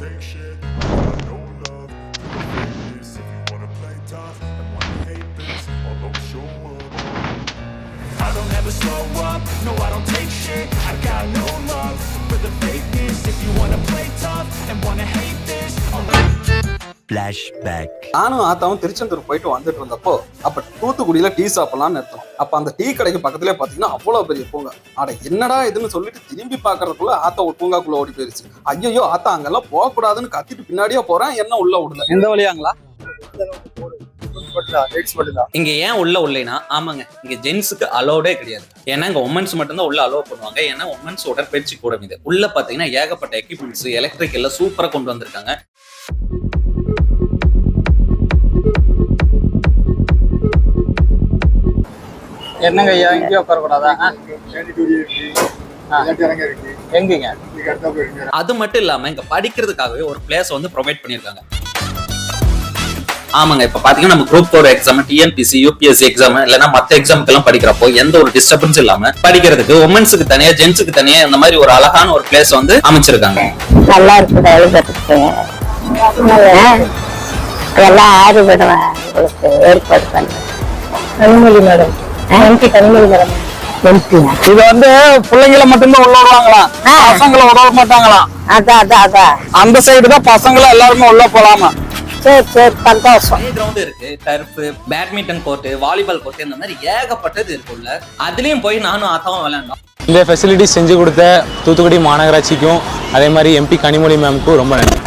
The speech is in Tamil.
take shit. Got no love for the fakeness. If you wanna play tough and wanna hate this, I'll always show up. I don't ever slow up, no I don't take shit I got no love for the fakeness If you wanna play tough and wanna hate this I'll Flashback. நானும் ஆத்தாவும் திருச்செந்தூர் போயிட்டு வந்துட்டு இருந்தப்போ அப்ப தூத்துக்குடியில டீ சாப்பிடலாம்னு நிறுத்தோம் அப்ப அந்த டீ கடைக்கு பக்கத்துலயே பாத்தீங்கன்னா அவ்வளவு பெரிய பூங்கா. அட என்னடா இதுன்னு சொல்லிட்டு திரும்பி பாக்குறதுக்குள்ள ஆத்தா ஒரு பூங்காக்குள்ள ஓடி போயிருச்சு. ஐயோ ஆத்தா அங்கெல்லாம் போக கூடாதுன்னு கத்திட்டு பின்னாடியே போறேன் என்ன உள்ள விடல எந்த வழியாங்களா? இங்க ஏன் உள்ள உள்ளேனா ஆமாங்க இங்க ஜென்ஸுக்கு அலோடே கிடையாது. ஏன்னா இங்க உமன்ஸ் மட்டும்தான் உள்ள அலோவ் பண்ணுவாங்க. ஏன்னா உமன்ஸ் உடற்பயிற்சி கூட இது. உள்ள பாத்தீங்கன்னா ஏகப்பட்ட எக்யூப்மெண்ட்ஸ் எலக்ட்ரிக் எல்லாம் சூப்பரா கொண்டு வந்திருக்காங்க. என்னங்க ஐயா இங்கேயே உட்காரக்கூடாதா? எங்கங்க? அது மட்டும் இல்லாம இங்க படிக்கிறதுக்காகவே ஒரு பிளேஸ் வந்து ப்ரொவைட் பண்ணிருக்காங்க ஆமாங்க இப்ப பாத்தீங்கன்னா நம்ம group four exam TNPSC UPSC exam இல்லைன்னா மத்த எக்ஸாமுக்கு எல்லாம் படிக்கிறப்போ எந்த ஒரு டிஸ்டர்பன்ஸ் இல்லாம படிக்கிறதுக்கு உமன்ஸுக்கு தனியா ஜென்ஸுக்கு தனியா இந்த மாதிரி ஒரு அழகான ஒரு பிளேஸ் வந்து அமைச்சிருக்காங்க. நல்லா இருக்குது எழுதுறதுக்கு அதெல்லாம் ஆறுபடுவேன் உங்களுக்கு ஏற்பாடு Kanimozhi madam. MP Kanimozhi madam எம்பியா இது வந்து பிள்ளைங்கள மட்டும்தான் உள்ள விடுவாங்களாம். ஆ. பசங்களை விட மாட்டாங்களாம். அதான் அதான் அதான் அந்த சைடு தான் பசங்களை எல்லாருமே உள்ள போலாமா? சரி சரி சந்தோஷம். கிரவுண்ட் இருக்கு turf badminton court volleyball court இந்த மாதிரி ஏகப்பட்டது இருக்குல்ல அதுலயும் போய் நானும் ஆத்தாவும் விளையாண்டோம். இந்த ஃபெசிலிட்டிஸ் செஞ்சு கொடுத்த தூத்துக்குடி மாநகராட்சிக்கும் அதே மாதிரி எம்பி கனிமொழி மேம்க்கும் ரொம்ப நன்றி.